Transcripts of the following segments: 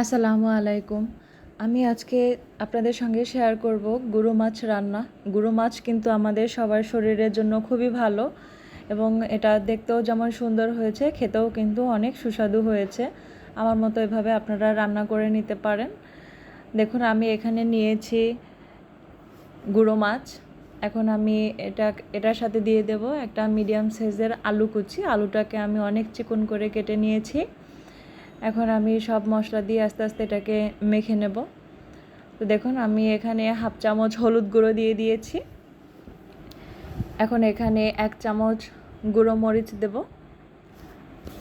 আসসালামু আলাইকুম। আমি আজকে আপনাদের সঙ্গে শেয়ার করব গুঁড়ো মাছ রান্না। গুঁড়ো মাছ কিন্তু আমাদের সবার শরীরের জন্য খুবই ভালো এবং এটা দেখতেও যেমন সুন্দর হয়েছে, খেতেও কিন্তু অনেক সুস্বাদু হয়েছে। আমার মতো এভাবে আপনারা রান্না করে নিতে পারেন। দেখুন, আমি এখানে নিয়েছি গুঁড়ো মাছ। এখন আমি এটা, এটার সাথে দিয়ে দেব একটা মিডিয়াম সাইজের আলু কুচি। আলুটাকে আমি অনেক চিকন করে কেটে নিয়েছি। এখন আমি সব মশলা দিয়ে আস্তে আস্তে এটাকে মেখে নেব। তো দেখুন, আমি এখানে হাফ চামচ হলুদ গুঁড়ো দিয়ে দিয়েছি। এখন এখানে এক চামচ গুঁড়ো মরিচ দেব।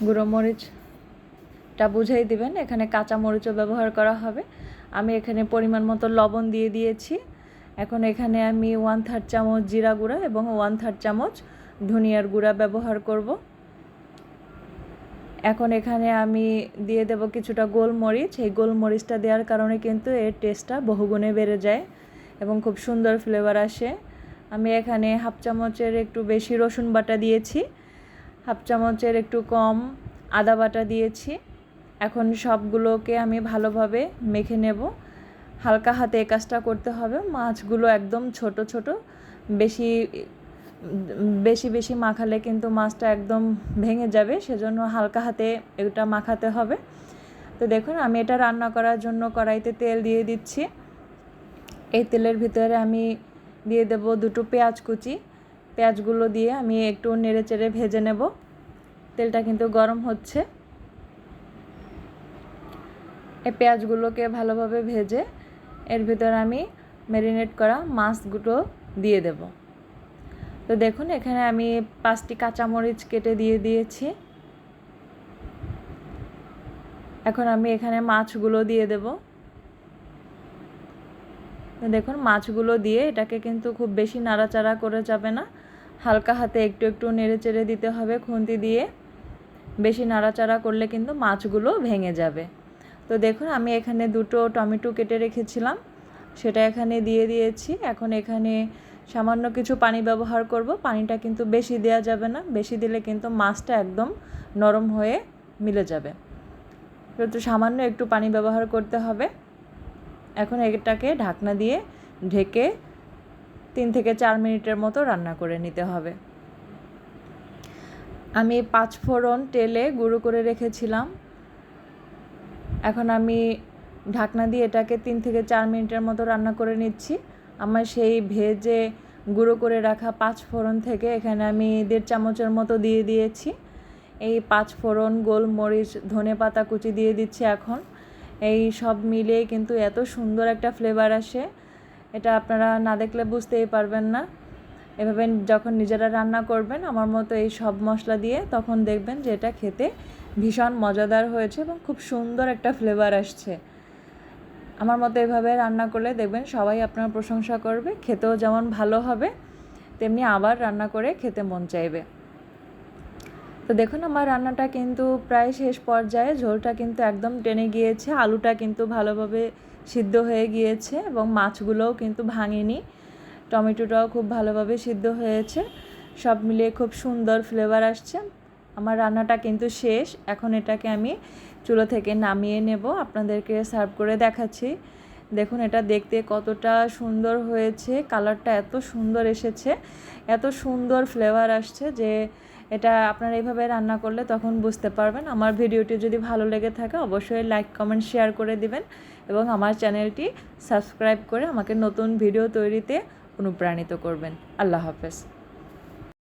গুঁড়ো মরিচটা বুঝাই দিবেন, এখানে কাঁচা মরিচও ব্যবহার করা হবে। আমি এখানে পরিমাণ মতো লবণ দিয়ে দিয়েছি। এখন এখানে আমি ওয়ান থার্ড চামচ জিরা গুঁড়া এবং ওয়ান থার্ড চামচ ধনিয়ার গুঁড়া ব্যবহার করব। এখন এখানে আমি দিয়ে দেব কিছুটা গোলমরিচ। এই গোলমরিচটা দেওয়ার কারণে কিন্তু এর টেস্টটা বহুগুণে বেড়ে যায় এবং খুব সুন্দর ফ্লেভার আসে। আমি এখানে হাফ চামচের একটু বেশি রসুন বাটা দিয়েছি, হাফ চামচের একটু কম আদা বাটা দিয়েছি। এখন সবগুলোকে আমি ভালোভাবে মেখে নেব। হালকা হাতে এ কাজটা করতে হবে। মাছগুলো একদম ছোট ছোট, বেশি বেশি বেশি মাখালে কিন্তু মাছটা একদম ভেঙে যাবে, সেজন্য হালকা হাতে এটা মাখাতে হবে। তো দেখুন, আমি এটা রান্না করার জন্য কড়াইতে তেল দিয়ে দিচ্ছি। এই তেলের ভিতরে আমি দিয়ে দেব দুটো পেঁয়াজ কুচি। পেঁয়াজগুলো দিয়ে আমি একটু নেড়ে চেড়ে ভেজে নেব। তেলটা কিন্তু গরম হচ্ছে। এই পেঁয়াজগুলোকে ভালোভাবে ভেজে এর ভিতরে আমি ম্যারিনেট করা মাছগুলো দিয়ে দেবো। তো দেখুন, এখানে আমি পাঁচটি কাঁচামরিচ কেটে দিয়ে দিয়েছি। এখন আমি এখানে মাছগুলো দিয়ে দেব। দেখুন, মাছগুলো দিয়ে এটাকে কিন্তু খুব বেশি নাড়াচাড়া করে যাবে না। হালকা হাতে একটু একটু নেড়ে চেড়ে দিতে হবে খুন্তি দিয়ে। বেশি নাড়াচাড়া করলে কিন্তু মাছগুলো ভেঙে যাবে। তো দেখুন, আমি এখানে দুটো টমেটো কেটে রেখেছিলাম। সেটা এখানে দিয়ে দিয়েছি। এখন এখানে সামান্য কিছু পানি ব্যবহার করব। পানিটা কিন্তু বেশি দেওয়া যাবে না। বেশি দিলে কিন্তু মাছটা একদম নরম হয়ে মিলে যাবে। তো সামান্য একটু পানি ব্যবহার করতে হবে। এখন এটাকে ঢাকনা দিয়ে ঢেকে তিন থেকে চার মিনিটের মতো রান্না করে নিতে হবে। আমি পাঁচ ফোড়ন তেলে গুঁড়ো করে রেখেছিলাম। এখন আমি ঢাকনা দিয়ে এটাকে তিন থেকে চার মিনিটের মতো রান্না করে নিচ্ছি। আমার সেই ভেজে গুঁড়ো করে রাখা পাঁচ ফোড়ন থেকে এখানে আমি দেড় চামচের মতো দিয়ে দিয়েছি। এই পাঁচ ফোড়ন, গোলমরিচ, ধনে পাতা কুচি দিয়ে দিচ্ছি এখন। এই সব মিলিয়ে কিন্তু এত সুন্দর একটা ফ্লেভার আসে। এটা আপনারা না দেখলে বুঝতেই পারবেন না। এভাবে যখন নিজেরা রান্না করবেন, আমার মতো এই সব মশলা দিয়ে তখন দেখবেন যে এটা খেতে ভীষণ মজাদার হয়েছে এবং খুব সুন্দর একটা ফ্লেভার আসছে। আমার মতো এভাবে রান্না করলে দেখবেন সবাই আপনার প্রশংসা করবে, খেতেও যেমন ভালো হবে, তেমনি আবার রান্না করে খেতে মন চাইবে। তো দেখুন আমার রান্নাটা কিন্তু প্রায় শেষ পর্যায়ে, ঝোলটা কিন্তু একদম টেনে গিয়েছে, আলুটা কিন্তু ভালোভাবে সিদ্ধ হয়ে গিয়েছে এবং মাছগুলোও কিন্তু ভাঙেনি। টমেটোটাও খুব ভালোভাবে সিদ্ধ হয়েছে, সব মিলিয়ে খুব সুন্দর ফ্লেভার আসছে। আমার রান্নাটা কিন্তু শেষ। এখন এটাকে আমি চুলো থেকে নামিয়ে নেব। আপনাদেরকে সার্ভ করে দেখাচ্ছি। দেখুন, এটা দেখতে কতটা সুন্দর হয়েছে। কালারটা এত সুন্দর এসেছে। এত সুন্দর ফ্লেভার আসছে যে এটা আপনারা এইভাবে রান্না করলে তখন বুঝতে পারবেন। আমার ভিডিওটি যদি ভালো লেগে থাকে, অবশ্যই লাইক, কমেন্ট, শেয়ার করে দিবেন এবং আমার চ্যানেলটি সাবস্ক্রাইব করে আমাকে নতুন ভিডিও তৈরিতে অনুপ্রাণিত করবেন। আল্লাহ হাফেজ।